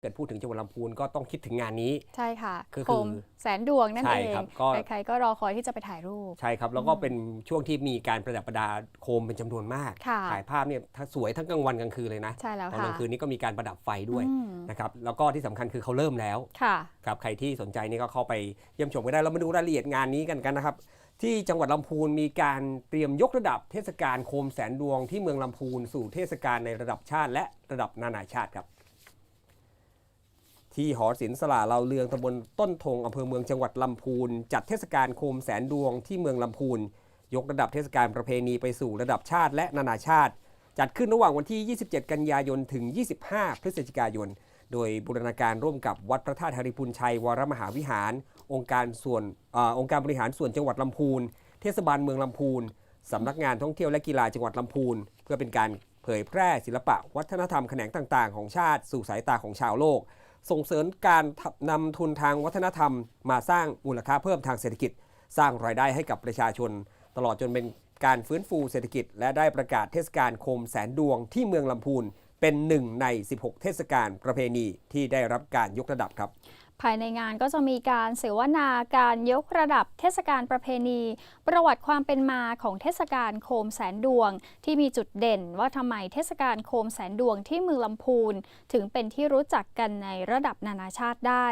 เกิดพูดถึงจังหวัดลำพูนก็ต้องคิดถึงงานนี้ ใช่ค่ะก็คือโคมแสนดวงนั่นใช่เองครับก็ ใครๆก็รอคอยที่จะไปถ่ายรูป ใช่ครับ แล้วก็เป็นช่วงที่มีการประดับประดาโคมเป็นจำนวนมาก ค่ะ ถ่ายภาพเนี่ยทั้งสวยทั้งกลางวันกลางคืนเลยนะใช่แล้วตอนค่ะกลางคืนนี้ก็มีการประดับไฟด้วยอืมนะครับแล้วก็ที่สำคัญคือเขาเริ่มแล้วค่ะ ครับใครที่สนใจนี่ก็เข้าไปเยี่ยมชมก็ได้เรามาดูรายละเอียดงานนี้กันกันนะครับ ที่จังหวัดลำพูนมีการเตรียมยกระดับเทศกาลโคมแสนดวงที่เมืองลำพูนสู่เทศกาลในระดับชาติ และระดับนานาชาติครับ ที่หอศิลป์สละเราเรืองตำบลต้นทงอำเภอเมืองจังหวัดลำพูน จัดเทศกาลโคมแสนดวงที่เมืองลำพูน ยกระดับเทศกาลประเพณีไปสู่ระดับชาติและนานาชาติ จัดขึ้นระหว่างวันที่ 27 กันยายนถึง 25 พฤศจิกายน โดยบูรณาการร่วมกับวัดพระธาตุหริพุนชัยวรมหาวิหาร องค์การส่วนอองค์การบริหารส่วนจังหวัดลำพูน เทศบาลเมืองลำพูนสำนักงานท่องเที่ยวและกีฬาจังหวัดลำพูน เพื่อเป็นการเผยแพร่ศิลปะวัฒนธรรมแขนงต่าง ๆ ของชาติสู่สายตาของชาวโลก ส่งเสริมการนำทุนทางวัฒนธรรม มาสร้างมูลค่าเพิ่มทางเศรษฐกิจ สร้างรายได้ให้กับประชาชน ตลอดจนเป็นการฟื้นฟูเศรษฐกิจ และได้ประกาศเทศกาลโคมแสนดวงที่เมืองลำพูนเป็นหนึ่งใน 16 เทศกาลประเพณีที่ได้รับการยกระดับครับ ภายในงานก็จะมีการเสวนาการยกระดับเทศกาลประเพณี ประวัติความเป็นมาของเทศกาลโคมแสนดวง ที่มีจุดเด่นว่าทำไมเทศกาลโคมแสนดวงที่เมืองลำพูน ถึงเป็นที่รู้จักกันในระดับนานาชาติได้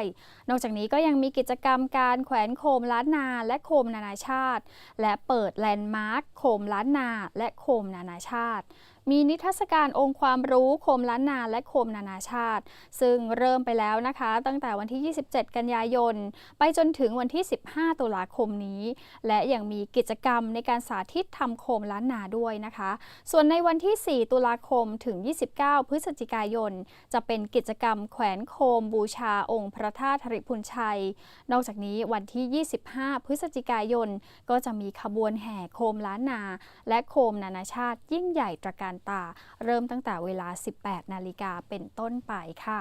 นอกจากนี้ก็ยังมีกิจกรรมการแขวนโคมล้านนาและโคมนานาชาติ และเปิดแลนด์มาร์คโคมล้านนาและโคมนานาชาติ มีนิทรรศการองค์ความรู้โคมล้านนาและโคมนานาชาติ ซึ่งเริ่มไปแล้วนะคะ ตั้งแต่วันที่ 27 กันยายน ไปจนถึงวันที่ 15 ตุลาคมนี้ และยังมีกิจกรรมในการสาธิตทำโคมล้านนาด้วยนะคะ ส่วนในวันที่ 4 ตุลาคมถึง 29 พฤศจิกายน จะเป็นกิจกรรมแขวนโคมบูชาองค์พระธาตุธริพุนชัย นอกจากนี้วันที่ 25 พฤศจิกายน ก็จะมีขบวนแห่โคมล้านนา และโคมนานาชาติยิ่งใหญ่ตระการตา เริ่มตั้งแต่เวลา 18 นาฬิกาเป็นต้นไปค่ะ